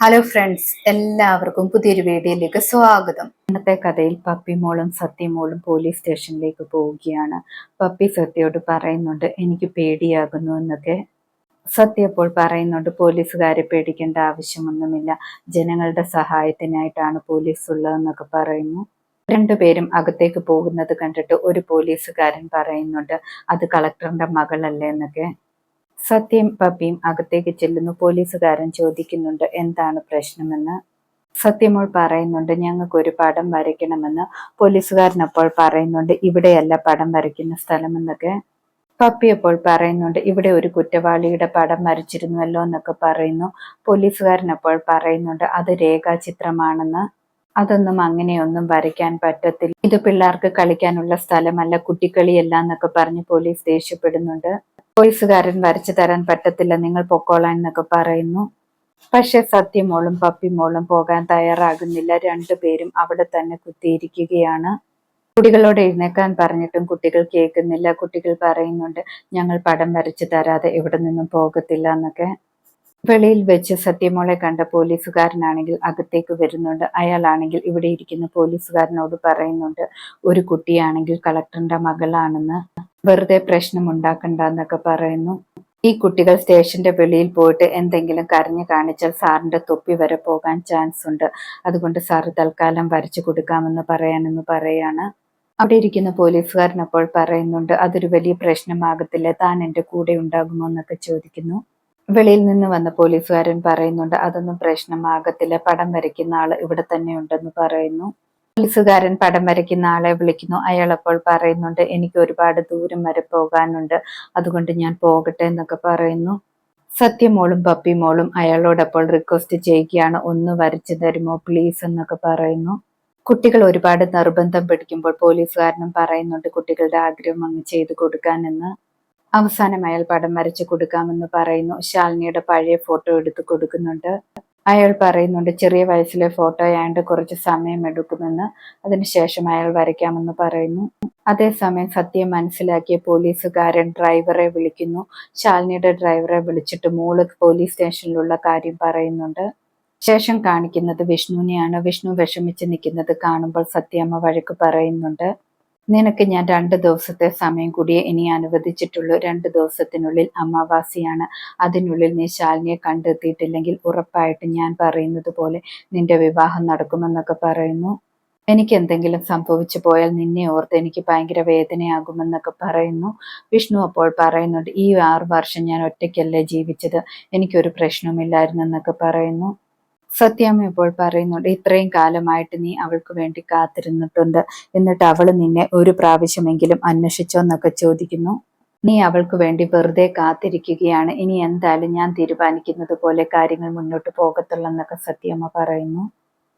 Hello friends എല്ലാവർക്കും പുതിയൊരു വീഡിയോയിലേക്ക് സ്വാഗതം. ഇന്നത്തെ കഥയിൽ പപ്പി പപ്പിമോളും സത്യമോളും പോലീസ് സ്റ്റേഷനിലേക്ക് പോവുകയാണ്. പപ്പി സത്യയോട് പറയുന്നുണ്ട് എനിക്ക് പേടിയാകുന്നു എന്നൊക്കെ. സത്യ അപ്പോൾ പറയുന്നുണ്ട് പോലീസുകാരെ പേടിക്കേണ്ട ആവശ്യമൊന്നുമില്ല. ജനങ്ങളുടെ സഹായത്തിനായിട്ടാണ് പോലീസ് ഉള്ളതെന്നൊക്കെ പറയുന്നു. രണ്ടുപേരും അകത്തേക്ക് പോകുന്നത് കണ്ടിട്ട് ഒരു പോലീസുകാരൻ പറയുന്നുണ്ട് അത് കളക്ടറിന്റെ മകളല്ലേ എന്നൊക്കെ. സത്യം പപ്പിയും അകത്തേക്ക് ചെല്ലുന്നു. പോലീസുകാരൻ ചോദിക്കുന്നുണ്ട് എന്താണ് പ്രശ്നമെന്ന്? സത്യമോൾ പറയുന്നുണ്ട് ഞങ്ങൾക്ക് ഒരു പടം വരയ്ക്കണമെന്ന്. പോലീസുകാരൻ അപ്പോൾ പറയുന്നുണ്ട് ഇവിടെയല്ല പടം വരയ്ക്കുന്ന സ്ഥലമെന്നൊക്കെ. പപ്പി അപ്പോൾ പറയുന്നുണ്ട് ഇവിടെ ഒരു കുറ്റവാളിയുടെ പടം വരച്ചിരുന്നുവല്ലോ എന്നൊക്കെ പറയുന്നു. പോലീസുകാരൻ അപ്പോൾ പറയുന്നുണ്ട് അത് രേഖാചിത്രമാണെന്ന്. അതൊന്നും അങ്ങനെയൊന്നും വരയ്ക്കാൻ പറ്റത്തില്ല. ഇത് പിള്ളേർക്ക് കളിക്കാനുള്ള സ്ഥലമല്ല കുട്ടിക്കളിയല്ല എന്നൊക്കെ പറഞ്ഞ് പോലീസ് ദേഷ്യപ്പെടുന്നുണ്ട്. പോലീസുകാരൻ വരച്ചു തരാൻ പറ്റത്തില്ല നിങ്ങൾ പൊക്കോളാൻ എന്നൊക്കെ പറയുന്നു. പക്ഷെ സത്യമോളും പപ്പിമോളും പോകാൻ തയ്യാറാകുന്നില്ല. രണ്ടുപേരും അവിടെ തന്നെ കുത്തിയിരിക്കുകയാണ്. കുട്ടികളോട് എഴുന്നേക്കാൻ പറഞ്ഞിട്ടും കുട്ടികൾ കേൾക്കുന്നില്ല. കുട്ടികൾ പറയുന്നുണ്ട് ഞങ്ങൾ പടം വരച്ചു തരാതെ ഇവിടെ നിന്നും പോകത്തില്ല എന്നൊക്കെ. വെളിയിൽ വെച്ച് സത്യമോളെ കണ്ട പോലീസുകാരനാണെങ്കിൽ അകത്തേക്ക് വരുന്നുണ്ട്. അയാളാണെങ്കിൽ ഇവിടെ ഇരിക്കുന്ന. പോലീസുകാരനോട് പറയുന്നുണ്ട് ഒരു കുട്ടിയാണെങ്കിൽ കളക്ടറിന്റെ മകളാണെന്ന്. വെറുതെ പ്രശ്നം ഉണ്ടാക്കണ്ട എന്നൊക്കെ പറയുന്നു. ഈ കുട്ടികൾ സ്റ്റേഷന്റെ വെളിയിൽ പോയിട്ട് എന്തെങ്കിലും കരഞ്ഞു കാണിച്ചാൽ സാറിന്റെ തൊപ്പി വരെ പോകാൻ ചാൻസ് ഉണ്ട്. അതുകൊണ്ട് സാറ് തൽക്കാലം വരച്ചു കൊടുക്കാമെന്ന് പറയാനെന്ന് പറയാണ്. അവിടെ ഇരിക്കുന്ന പോലീസുകാരൻ അപ്പോൾ പറയുന്നുണ്ട് അതൊരു വലിയ പ്രശ്നമാകത്തില്ല താൻ എന്റെ കൂടെ ഉണ്ടാകുമോ എന്നൊക്കെ ചോദിക്കുന്നു. വെളിയിൽ നിന്ന് വന്ന പോലീസുകാരൻ പറയുന്നുണ്ട് അതൊന്നും പ്രശ്നമാകത്തില്ല പടം വരയ്ക്കുന്ന ആൾ ഇവിടെ തന്നെ ഉണ്ടെന്ന് പറയുന്നു. പോലീസുകാരൻ പടം വരയ്ക്കുന്ന ആളെ വിളിക്കുന്നു. അയാൾ അപ്പോൾ പറയുന്നുണ്ട് എനിക്ക് ഒരുപാട് ദൂരം വരെ പോകാനുണ്ട്. അതുകൊണ്ട് ഞാൻ പോകട്ടെ എന്നൊക്കെ പറയുന്നു. സത്യമോളും പപ്പിമോളും അയാളോടപ്പോൾ റിക്വസ്റ്റ് ചെയ്യുകയാണ്. ഒന്ന് വരച്ചു തരുമോ പ്ലീസ് എന്നൊക്കെ പറയുന്നു. കുട്ടികൾ ഒരുപാട് നിർബന്ധം പിടിക്കുമ്പോൾ പോലീസുകാരനും പറയുന്നുണ്ട് കുട്ടികളുടെ ആഗ്രഹം അങ്ങ് ചെയ്തു കൊടുക്കാനെന്ന് അവസാനം അയാൾ പടം വരച്ചു കൊടുക്കാമെന്ന് പറയുന്നു. ശാലിനിയുടെ പഴയ ഫോട്ടോ എടുത്ത് കൊടുക്കുന്നുണ്ട്. അയാൾ പറയുന്നുണ്ട് ചെറിയ വയസ്സിലെ ഫോട്ടോ ആയണ്ട് കുറച്ച് സമയം എടുക്കുമെന്ന്. അതിനുശേഷം അയാൾ വരയ്ക്കാമെന്ന് പറയുന്നു. അതേസമയം സത്യം മനസ്സിലാക്കിയ പോലീസുകാരൻ ഡ്രൈവറെ വിളിക്കുന്നു. ശാലിനിയുടെ ഡ്രൈവറെ വിളിച്ചിട്ട് മോൾ പോലീസ് സ്റ്റേഷനിലുള്ള കാര്യം പറയുന്നുണ്ട്. ശേഷം കാണിക്കുന്നത് വിഷ്ണുവിനെയാണ്. വിഷ്ണു വിഷമിച്ച് നിൽക്കുന്നത് കാണുമ്പോൾ സത്യമ്മ വഴക്ക് പറയുന്നുണ്ട്. നിനക്ക് ഞാൻ രണ്ട് ദിവസത്തെ സമയം കൂടിയേ ഇനി അനുവദിച്ചിട്ടുള്ളൂ. രണ്ട് ദിവസത്തിനുള്ളിൽ അമാവാസിയാണ്. അതിനുള്ളിൽ നീ ശാലിനിയെ കണ്ടെത്തിയിട്ടില്ലെങ്കിൽ ഉറപ്പായിട്ട് ഞാൻ പറയുന്നത് പോലെ നിന്റെ വിവാഹം നടക്കുമെന്നൊക്കെ പറയുന്നു. എനിക്ക് എന്തെങ്കിലും സംഭവിച്ചു പോയാൽ നിന്നെ ഓർത്ത് എനിക്ക് ഭയങ്കര വേദനയാകുമെന്നൊക്കെ പറയുന്നു. വിഷ്ണു അപ്പോൾ പറയുന്നുണ്ട് ഈ ആറു വർഷം ഞാൻ ഒറ്റയ്ക്കല്ലേ ജീവിച്ചത്? എനിക്കൊരു പ്രശ്നവുമില്ലായിരുന്നു എന്നൊക്കെ പറയുന്നു. സത്യാമ്മ ഇപ്പോൾ പറയുന്നുണ്ട് ഇത്രയും കാലമായിട്ട് നീ അവൾക്ക് വേണ്ടി കാത്തിരുന്നിട്ടുണ്ട്. എന്നിട്ട് അവൾ നിന്നെ ഒരു പ്രാവശ്യമെങ്കിലും അന്വേഷിച്ചോ എന്നൊക്കെ ചോദിക്കുന്നു. നീ അവൾക്ക് വേണ്ടി വെറുതെ കാത്തിരിക്കുകയാണ്. ഇനി എന്തായാലും ഞാൻ തീരുമാനിക്കുന്നത് പോലെ കാര്യങ്ങൾ മുന്നോട്ട് പോകത്തുള്ളെന്നൊക്കെ സത്യമ്മ പറയുന്നു.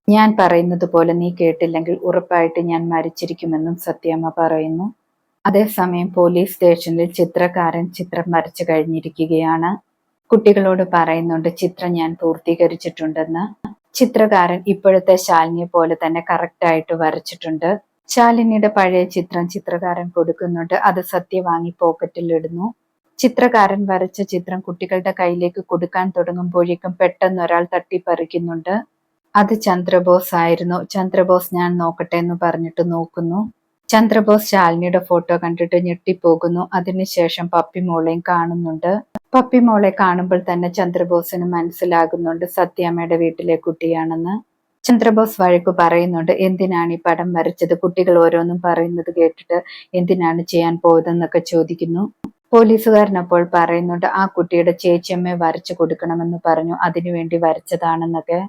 ഞാൻ പറയുന്നത് പോലെ നീ കേട്ടില്ലെങ്കിൽ ഉറപ്പായിട്ട് ഞാൻ മരിച്ചിരിക്കുമെന്നും സത്യമ്മ പറയുന്നു. അതേസമയം പോലീസ് സ്റ്റേഷനിൽ ചിത്രകാരൻ ചിത്രം വരച്ചു കഴിഞ്ഞിരിക്കുകയാണ്. കുട്ടികളോട് പറയുന്നുണ്ട് ചിത്രം ഞാൻ പൂർത്തീകരിച്ചിട്ടുണ്ടെന്ന്. ചിത്രകാരൻ ഇപ്പോഴത്തെ ശാലിനിയെ പോലെ തന്നെ കറക്റ്റ് ആയിട്ട് വരച്ചിട്ടുണ്ട്. ശാലിനിയുടെ പഴയ ചിത്രം ചിത്രകാരൻ കൊടുക്കുന്നുണ്ട് അത് സത്യ വാങ്ങി പോക്കറ്റിൽ ഇടുന്നു. ചിത്രകാരൻ വരച്ച ചിത്രം കുട്ടികളുടെ കയ്യിലേക്ക് കൊടുക്കാൻ തുടങ്ങുമ്പോഴേക്കും പെട്ടെന്ന് ഒരാൾ തട്ടിപ്പറിക്കുന്നുണ്ട്. അത് ചന്ദ്രബോസ് ആയിരുന്നു ചന്ദ്രബോസ് ഞാൻ നോക്കട്ടെ എന്ന് പറഞ്ഞിട്ട് നോക്കുന്നു. ചന്ദ്രബോസ് ശാലിനിയുടെ ഫോട്ടോ കണ്ടിട്ട് ഞെട്ടിപ്പോകുന്നു. അതിനുശേഷം പപ്പി മോളെയും കാണുന്നുണ്ട്. പപ്പിമോളെ കാണുമ്പോൾ തന്നെ ചന്ദ്രബോസിന് മനസ്സിലാകുന്നുണ്ട് സത്യാമ്മയുടെ വീട്ടിലെ കുട്ടിയാണെന്ന്. ചന്ദ്രബോസ് വഴക്ക് പറയുന്നുണ്ട് എന്തിനാണ് ഈ പടം വരച്ചത്? കുട്ടികൾ ഓരോന്നും പറയുന്നത് കേട്ടിട്ട് എന്തിനാണ് ചെയ്യാൻ പോയതെന്നൊക്കെ ചോദിക്കുന്നു. പോലീസുകാരൻ അപ്പോൾ പറയുന്നുണ്ട് ആ കുട്ടിയുടെ ചേച്ചിയമ്മയെ വരച്ചു കൊടുക്കണമെന്ന് പറഞ്ഞു അതിനുവേണ്ടി വരച്ചതാണെന്നൊക്കെ.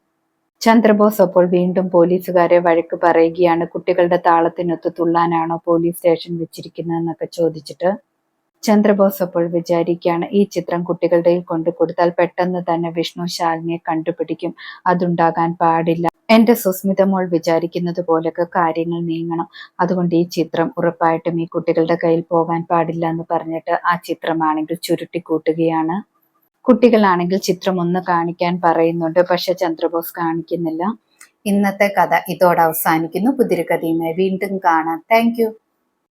ചന്ദ്രബോസ് അപ്പോൾ വീണ്ടും പോലീസുകാരെ വഴക്ക് പറയുകയാണ് കുട്ടികളുടെ താളത്തിനൊത്ത് തുള്ളാനാണോ പോലീസ് സ്റ്റേഷൻ വെച്ചിരിക്കുന്നതെന്നൊക്കെ ചോദിച്ചിട്ട് ചന്ദ്രബോസ് അപ്പോൾ വിചാരിക്കുകയാണ് ഈ ചിത്രം കുട്ടികളുടെ കൊണ്ടു കൊടുത്താൽ പെട്ടെന്ന് തന്നെ വിഷ്ണു ശാലിനിയെ കണ്ടുപിടിക്കും. അതുണ്ടാകാൻ പാടില്ല. എന്റെ സുസ്മിത മോൾ വിചാരിക്കുന്നത് പോലൊക്കെ കാര്യങ്ങൾ നീങ്ങണം. അതുകൊണ്ട് ഈ ചിത്രം ഉറപ്പായിട്ടും ഈ കുട്ടികളുടെ കയ്യിൽ പോകാൻ പാടില്ല എന്ന് പറഞ്ഞിട്ട് ആ ചിത്രമാണെങ്കിൽ ചുരുട്ടി കൂട്ടുകയാണ്. കുട്ടികളാണെങ്കിൽ ചിത്രം ഒന്ന് കാണിക്കാൻ പറയുന്നുണ്ട് പക്ഷെ ചന്ദ്രബോസ് കാണിക്കുന്നില്ല. ഇന്നത്തെ കഥ ഇതോടെ അവസാനിക്കുന്നു. പുതിരി കഥയുമായി വീണ്ടും കാണാം. താങ്ക്